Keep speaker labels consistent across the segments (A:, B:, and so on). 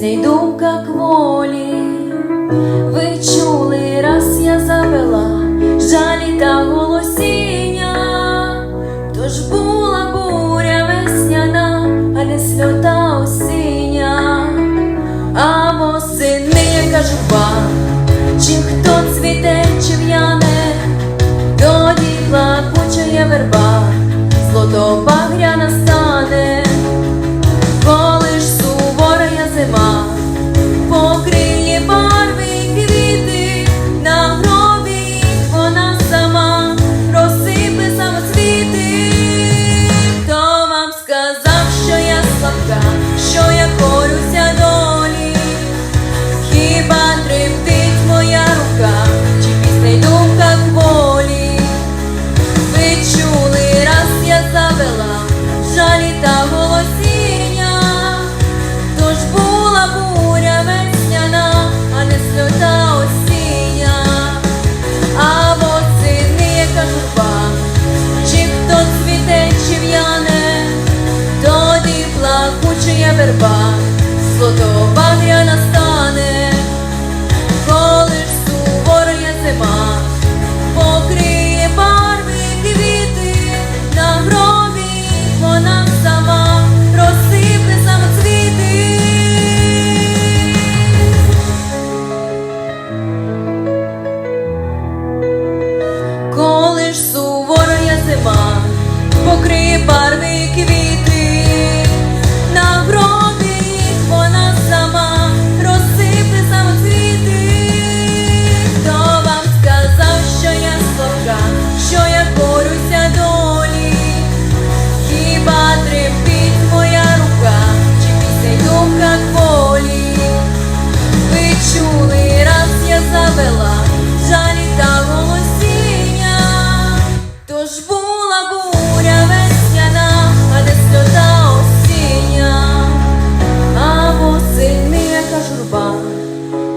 A: пісня й думка кволі, ви чули, раз я завела жалі та голосіння, тож була буря весняна, а не сльота осіння, а восени яка журба, чим хто цвіте, чи в'яне, тоді плакуча верба, злото гряна стала. Сбербанк, злотова.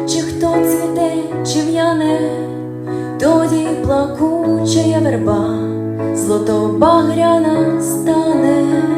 A: чи хто цвіте, чи в'яне, тоді плакуча верба, злотобагряна стане.